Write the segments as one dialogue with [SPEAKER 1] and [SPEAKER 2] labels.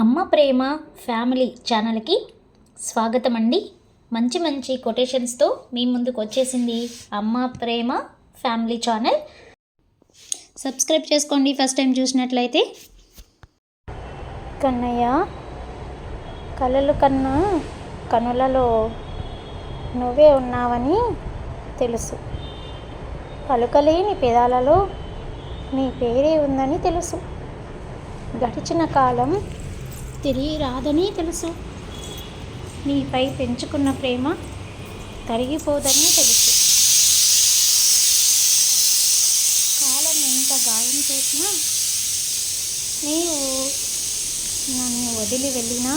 [SPEAKER 1] అమ్మ ప్రేమ ఫ్యామిలీ ఛానల్కి స్వాగతం అండి మంచి మంచి కొటేషన్స్తో మీ ముందుకు వచ్చేసింది అమ్మ ప్రేమ ఫ్యామిలీ ఛానల్. సబ్స్క్రైబ్ చేసుకోండి ఫస్ట్ టైం చూసినట్లయితే.
[SPEAKER 2] కన్నయ్య కలలు కన్నా కనులలో నువ్వే ఉన్నావని తెలుసు. పలుకలేని పెదాలలో నీ పేరే ఉందని తెలుసు. గడిచిన కాలం తిరిగి రాదని తెలుసు. నీపై పెంచుకున్న ప్రేమ కరిగిపోదని తెలుసు. కాలం ఎంత గాయం చేసినా నీవు నన్ను వదిలి వెళ్ళినా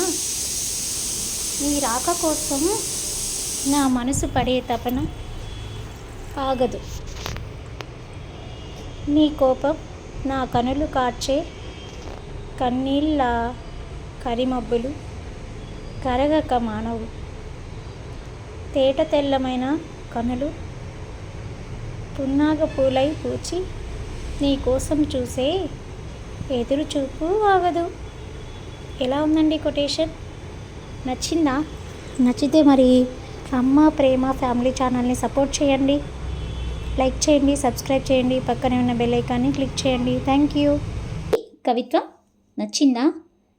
[SPEAKER 2] నీ రాక కోసం నా మనసు పడే తపన ఆగదు. నీ కోపం నా కనులు కార్చే కన్నీళ్ళ కరిమబ్బులు కరగక మానవు తేట తెల్లమైన కనులు పున్నాగ పూలై పూచి నీ కోసం చూసే ఎదురు చూపు ఆగదు. ఎలా ఉందండి కొటేషన్? నచ్చిందా? నచ్చితే మరి అమ్మ ప్రేమ ఫ్యామిలీ ఛానల్ని సపోర్ట్ చేయండి. లైక్ చేయండి సబ్స్క్రైబ్ చేయండి. పక్కనే ఉన్న బెల్ ఐకాన్ని క్లిక్ చేయండి. Thank you.
[SPEAKER 1] కవిత్వ నచ్చిందా?